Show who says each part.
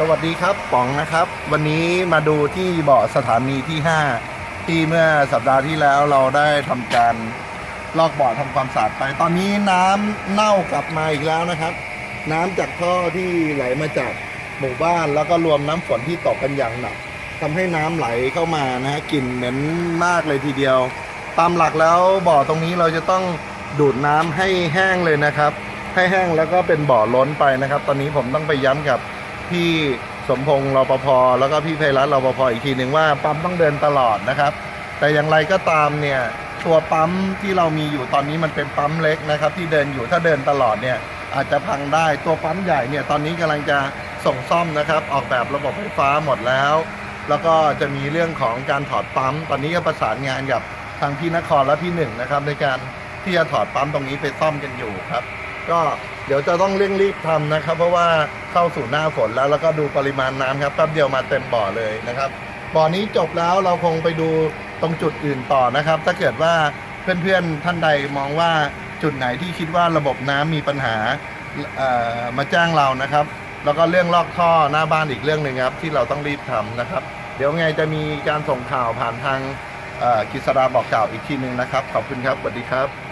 Speaker 1: สวัสดีครับป๋องนะครับ วันนี้มาดูที่เบาะสถานีที่ 5 ที่เมื่อสัปดาห์ที่แล้วเราได้ทำการลอกเบาะทำความสะอาดไป ตอนนี้น้ำเน่ากลับมาอีกแล้วนะครับ น้ำจากท่อที่ไหลมาจากหมู่บ้านแล้วก็รวมน้ำฝนที่ตกกันอย่างหนักทำให้น้ำไหลเข้ามานะฮะกลิ่นเหม็นมากเลยทีเดียว ตามหลักแล้วบ่อตรงนี้เราจะต้องดูดน้ำให้แห้งเลยนะครับ ให้แห้งแล้วก็เป็นบ่อล้นไปนะครับ ตอนนี้ผมต้องไปย้ำกับ พี่สมพงษ์รปภแล้วก็พี่ไพรัตน์รปภอีกทีหนึ่งว่าปั๊มต้องเดินตลอดนะครับ แต่อย่างไรก็ตามเนี่ยตัวปั๊มที่เรามีอยู่ตอนนี้มันเป็นปั๊มเล็กนะครับ ที่เดินอยู่ถ้าเดินตลอดเนี่ยอาจจะพังได้ตัวปั๊มใหญ่เนี่ยตอนนี้กำลังจะส่งซ่อมนะครับ ออกแบบระบบไฟฟ้าหมดแล้ว แล้วก็จะมีเรื่องของการถอดปั๊ม ตอนนี้ก็ประสานงานกับทางพี่นครและพี่หนึ่งนะครับ ในการที่จะถอดปั๊มตรงนี้ไปซ่อมกันอยู่ครับ ก็เดี๋ยวจะต้องเร่งรีบทำนะครับ เพราะว่าเข้าสู่หน้าฝนแล้วแล้วก็ดูปริมาณน้ำครับแป๊บเดียวมาเต็มบ่อเลยนะครับบ่อนี้จบแล้วเราคงไปดูตรงจุดอื่นต่อนะครับ ถ้าเกิดว่าเพื่อนๆท่านใดมองว่าจุดไหนที่คิดว่าระบบน้ำมีปัญหามาแจ้งเรานะครับ แล้วก็เรื่องลอกท่อหน้าบ้านอีกเรื่องหนึ่งครับ ที่เราต้องรีบทำนะครับ เดี๋ยวไงจะมีการส่งข่าวผ่านทางกฤษดาบอกกล่าวอีกทีหนึ่งนะครับ ขอบคุณครับสวัสดีครับ